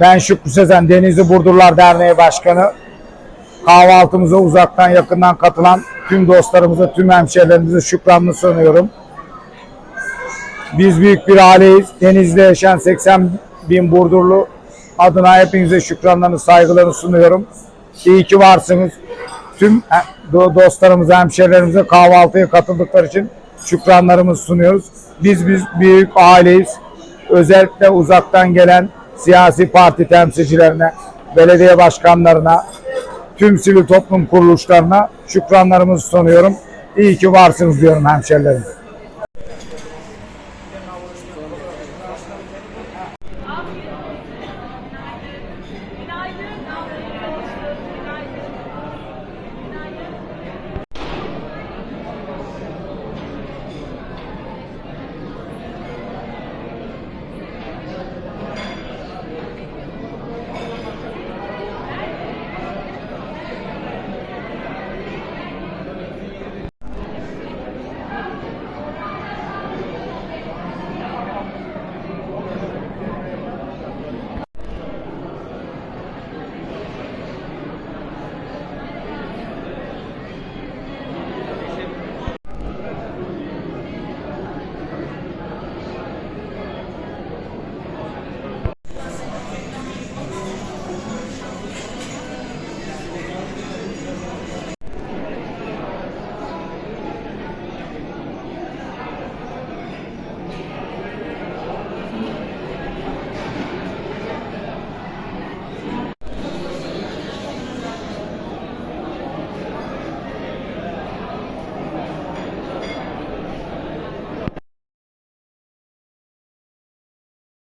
Ben Şükrü Sezen, Denizli Burdurlar Derneği Başkanı. Kahvaltımıza uzaktan yakından katılan tüm dostlarımıza, tüm hemşehrilerimize şükranını sunuyorum. Biz büyük bir aileyiz. Denizli'de yaşayan 80 bin Burdurlu adına hepinize şükranlarını, saygılarını sunuyorum. İyi ki varsınız. Tüm dostlarımıza, hemşehrilerimize kahvaltıya katıldıkları için şükranlarımızı sunuyoruz. Biz biz büyük aileyiz. Özellikle uzaktan gelen siyasi parti temsilcilerine, belediye başkanlarına, tüm sivil toplum kuruluşlarına şükranlarımızı sunuyorum. İyi ki varsınız diyorum hemşehrilerim.